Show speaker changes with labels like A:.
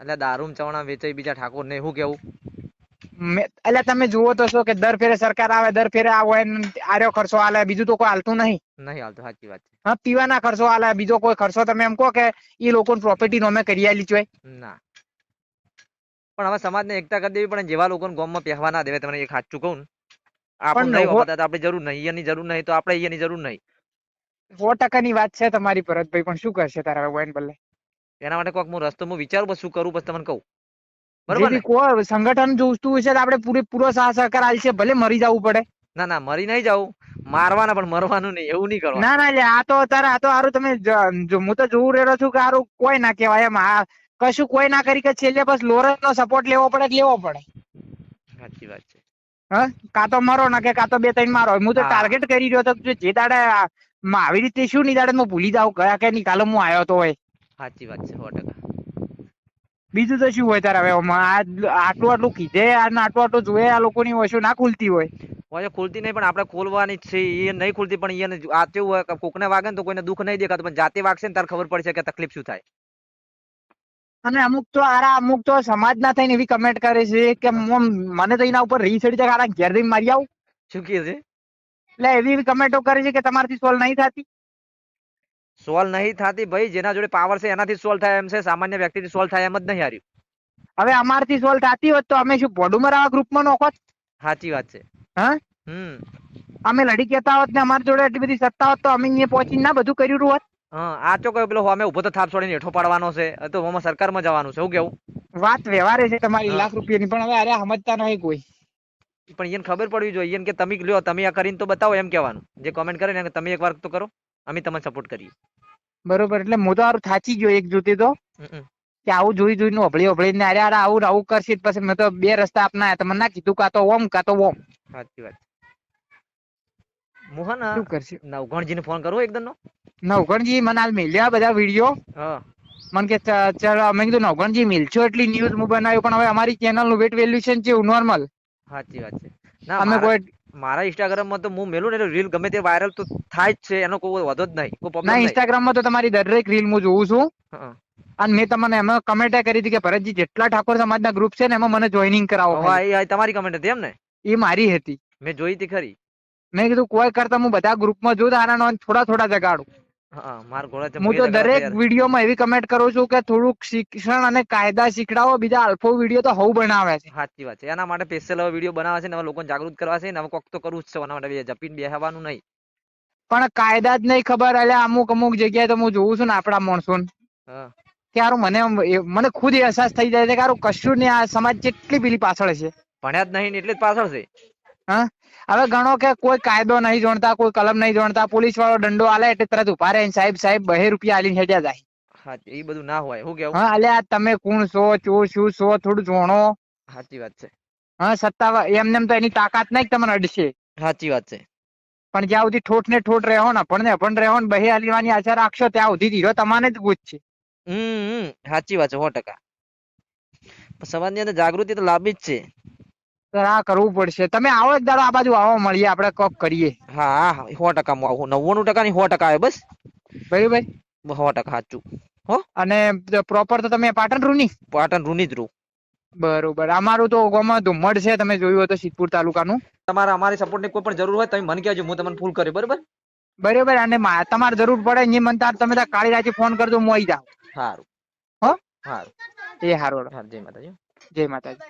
A: એટલે દારૂમ ચવણા વેચાઈ બીજા ઠાકોર ને શું કેવું?
B: મે- એટલે તમે જુઓ તો છો કે દર ફેરે સરકાર આવે દર ફેરે આવો આર્યો ખર્ચો આલે બીજું તો કોઈ હાલતું નહીં.
A: નહીં હાલતું સાચી વાત છે.
B: હા પીવાના ખર્ચો આલે બીજો કોઈ ખર્ચો તમે એમ કહો કે એ લોકોની પ્રોપર્ટી નોમે કરી આલી છો
A: ના. પણ હવે સમાજને એકતા કરી દેવી પણ જેવા લોકોને ગામમાં પહેવા ના દેવે તમને એક સાચું કહું આપણને આપણે જરૂર નહીં એની જરૂર નહીં તો આપણે એની જરૂર નહીં.
B: સો ટકાની વાત છે તમારી ભરતભાઈ પણ શું કરશે તારા વાઈન બદલે?
A: એના માટે કોઈક હું રસ્તો હું વિચારું પછી શું કરું પછી તમને કહું. બરોબર
B: સંગઠન જોઈતું હશે તો આપણે પૂરેપૂરો સાથ સહકાર આલશે ભલે મરી જવું પડે.
A: ના ના મરી નહીં જવું મારવાના પણ મરવાનું નહીં એવું નહીં કરવાનું.
B: ના ના એટલે આ તો અત્યારે આ તો હારું તમે હું તો જોવું રહ્યો છું કે હારું કોઈ ના કહેવાય એમ. આ કશું કોઈ ના કરી કે છેલ્લે બસ લોરેન્સ નો સપોર્ટ લેવો પડે લેવો પડે.
A: સાચી વાત છે.
B: હા? કાં તો મરો ના કે કાં તો બે ત્રણ મારો. હું તો ટાર્ગેટ કરી રહ્યો હતો જે દાડે આવી રીતે શું ની દાડે હું ભૂલી જાઉં કયા કે નિકાલે હું આવ્યો તો હોય.
A: સાચી વાત છે સો ટકા.
B: બીજું તો શું હોય તારે હવે? આટલું આટલું કીધે અને આટલું આટલું જોયે આ લોકોની વસ્તુ ના ખુલતી હોય.
A: હોય ખુલતી નહીં પણ આપણે ખોલવાની છે એ નહીં ખુલતી પણ એને આ કેવું હોય કોકને વાગે ને તો કોઈને દુઃખ નહીં દેખાતું પણ જાતે વાગશે ને તારે ખબર પડશે કે તકલીફ શું થાય.
B: અને અમુક તો આરા અમુક તો સમાજ ના થઈને એવી કમેન્ટ કરે છે કે મને તો એના ઉપર રીસ ચડી જાય આરા ઘેર મારી આવું.
A: શું કહે છે?
B: એટલે એવી એવી કમેન્ટો કરે છે કે તમારથી સોલ્વ નહીં થતી.
A: સોલ્વ નહીં થતી ભાઈ જેના જોડે પાવર છે એનાથી સોલ્વ થાય એમ છે સામાન્ય વ્યક્તિથી સોલ્વ થાય એમ જ નહીં હાર્યું.
B: હવે અમારથી સોલ્વ થતી હોત તો અમે શું પોડુમર આવા ગ્રુપમાં નોખોત
A: સાચી વાત છે.
B: હા?
A: હમ.
B: અમે લડી કેતા હોત ને અમારી જોડે એટલી બધી સત્તા હોત તો અમે અહીંયા પહોંચીને ના બધું કર્યું હોત?
A: હા આ તો કયો પેલો અમે ઊભો તો થાપ છોડીને હેઠો પાડવાનો છે તો આમાં સરકારમાં જવાનું છે હું કેવું?
B: વાત વ્યવહારે છે તમારી લાખ રૂપિયાની પણ હવે અરે સમજતા નહીં કોઈ.
A: પણ એને ખબર પડવી જોઈએ એને કે તમે લ્યો તમે આ કરીને તો બતાવો એમ કહેવાનું. જે કોમેન્ટ કરે ને તમે એક વાર તો કરો. અમે તમને સપોર્ટ કરીએ.
B: બરોબર એટલે હું તો હારું થાચી ગયો એક જોતી તો. કે આવું જોઈ જોઈને અભળી ઓભળીને અરે અરે આવું આવું કરશે પછી મેં તો બે રસ્તા આપના તમને ના કીધું કાં તો ઓમ કાં તો ઓમ.
A: સાચી વાત. મોહન
B: શું કરશે?
A: નવગણજીને ફોન કરો એકદમ નો
B: નવગણજી મને હાલ મેલ્યા બધા વીડિયો
A: હા.
B: મને કે ચાલો અમે કીધું નવગણજી મિલશો એટલી ન્યૂઝ હું બનાવ્યું પણ હવે અમારી ચેનલનું વેટ વેલ્યુશન છે નોર્મલ
A: સાચી વાત છે.
B: અમે કોઈ
A: મારા ઇન્સ્ટાગ્રામમાં તો હું મેલું ને રીલ ગમે તે વાયરલ તો થાય જ છે એનો કોઈ વધો જ નહીં કોઈ પ્રોબ્લેમ નહીં.
B: ઇન્સ્ટાગ્રામમાં તો તમારી દરેક રીલ હું જોઉં છું. અને મેં તમને એમાં કમેન્ટ કરી હતી કે ભરતજી જેટલા ઠાકોર સમાજના ગ્રુપ છે ને એમાં મને જોઈનિંગ કરાવો
A: આ તમારી કમેન્ટ હતી એમ ને?
B: એ મારી હતી.
A: મેં જોઈ હતી ખરી.
B: મેં કીધું કોઈ કરતા હું બધા ગ્રુપમાં જોઉં તારા થોડા થોડા જગાડું.
A: હા
B: તો દરેક વિડીયોમાં એવી કમેન્ટ કરું છું કે થોડુંક શિક્ષણ અને કાયદા શીખડાવો બીજા અલ્ફો વીડિયો તો હવ બનાવે છે.
A: સાચી વાત છે. એના માટે સ્પેશિયલ હવે વીડિયો બનાવે છે ને હવે લોકોને જાગૃત કરવા છે ને હવે કોક તો કરવું જ છે એના માટે જપીને બેહવાનું નહીં.
B: પણ કાયદા જ નહીં ખબર એટલે અમુક અમુક જગ્યાએ તો હું જોઉં છું ને આપણા માણસો કે હારું મને મને ખુદ અહેસાસ થઈ જાય છે કે હારું કશું ને આ સમાજ કેટલી પેલી પાછળ છે.
A: ભણ્યા જ નહીં ને એટલે જ પાછળ છે.
B: હવે ગણો કે કોઈ કાયદો નહીં જોણતા કોઈ કલમ નહીં જોણતા પોલીસ વાળો દંડો આલે એટલે તરત ઊભા રહે સાહેબ સાહેબ બે રૂપિયા આલીને હેડ્યા જાય.
A: એ બધું ના હોય હું કેવું?
B: હા અલ્યા તમે કોણ છો ચો શું છો થોડું જોણો.
A: સાચી વાત છે.
B: હા સત્તા એમને એમ તો એની તાકાત નહીં તમને અડશે.
A: સાચી વાત છે.
B: પણ જ્યાં સુધી ઠોઠ ને ઠોઠ રહેવો ને પણ ને પણ રહેવો ને બહે આલીવાની આશા રાખશો ત્યાં સુધી ધીરો તમારે જ ગુજ છે.
A: હમ સાચી વાત છે સો ટકા. સમાજની અંદર જાગૃતિ તો લાભી જ છે.
B: આ કરવું પડશે. તમે આવો એક દાડો આ બાજુ આવો મળીએ આપણે કોક કરીએ.
A: હા હા સો ટકા આવું. નવ્વાણું ટકા ની સો ટકા આવે બસ?
B: ભાઈ
A: સો ટકા સાચું. હો?
B: અને પ્રોપર તો તમે પાટણ રૂની?
A: પાટણ રૂની જ રૂ
B: બરોબર. અમારું તો ગામમાં ધુમ્મડ છે તમે જોયું હોય તો સિદ્ધપુર તાલુકાનું.
A: તમારે અમારી સપોર્ટની કોઈ પણ જરૂર હોય તમે મને કહેજો હું તમને ફૂલ કરી બરોબર?
B: બરોબર અને તમારે જરૂર પડે ને મને તાર તમે કાળી રાતે ફોન કરજો હું આવી જાઉં.
A: સારું
B: હો?
A: સારું
B: એ
A: સારું જય માતાજી.
B: જય માતાજી.